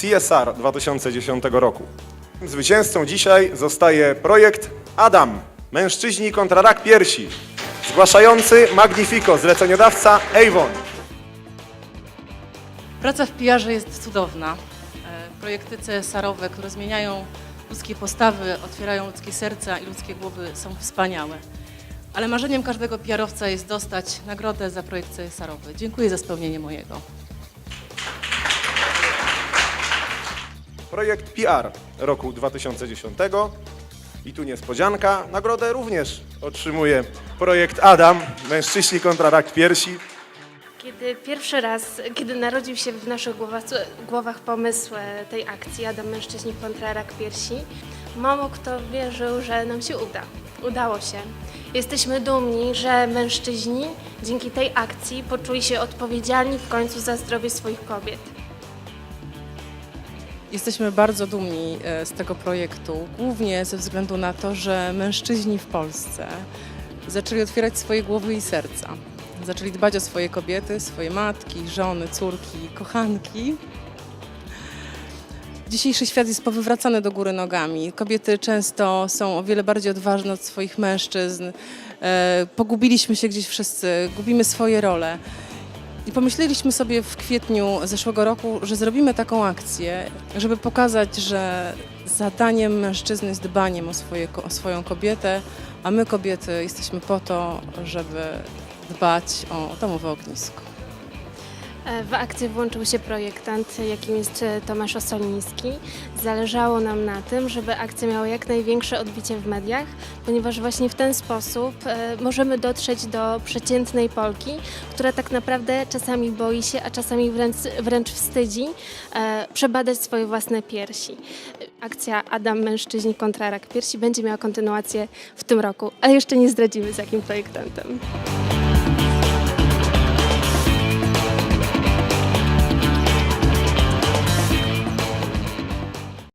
CSR 2010 roku. Zwycięzcą dzisiaj zostaje projekt Adam. Mężczyźni kontra rak piersi. Zgłaszający Magnifico, zleceniodawca Avon. Praca w PR jest cudowna. E, Projekty CSR-owe, które zmieniają ludzkie postawy, otwierają ludzkie serca i ludzkie głowy są wspaniałe. Ale marzeniem każdego PR-owca jest dostać nagrodę za projekt CSR-owy. Dziękuję za spełnienie mojego. Projekt PR roku 2010. I tu niespodzianka. Nagrodę również otrzymuje projekt Adam. Mężczyźni kontra rak piersi. Kiedy pierwszy raz, kiedy narodził się w naszych głowach, głowach pomysł e, tej akcji Adam Mężczyźni kontra rak piersi, mało kto wierzył, że nam się uda. Udało się. Jesteśmy dumni, że mężczyźni dzięki tej akcji poczuli się odpowiedzialni w końcu za zdrowie swoich kobiet. Jesteśmy bardzo dumni e, z tego projektu, głównie ze względu na to, że mężczyźni w Polsce zaczęli otwierać swoje głowy i serca. Zaczęli dbać o swoje kobiety, swoje matki, żony, córki, kochanki. Dzisiejszy świat jest powywracany do góry nogami. Kobiety często są o wiele bardziej odważne od swoich mężczyzn. E, Pogubiliśmy się gdzieś wszyscy, gubimy swoje role. I pomyśleliśmy sobie w kwietniu zeszłego roku, że zrobimy taką akcję, żeby pokazać, że zadaniem mężczyzny jest dbaniem o, swoje, o swoją kobietę, a my kobiety jesteśmy po to, żeby dbać o domowe ognisko. W akcję włączył się projektant, jakim jest e, Tomasz Osoliński. Zależało nam na tym, żeby akcja miała jak największe odbicie w mediach, ponieważ właśnie w ten sposób e, możemy dotrzeć do przeciętnej Polki, która tak naprawdę czasami boi się, a czasami wręcz, wręcz wstydzi e, przebadać swoje własne piersi. Akcja Adam Mężczyźni kontra rak piersi będzie miała kontynuację w tym roku, ale jeszcze nie zdradzimy z jakim projektantem.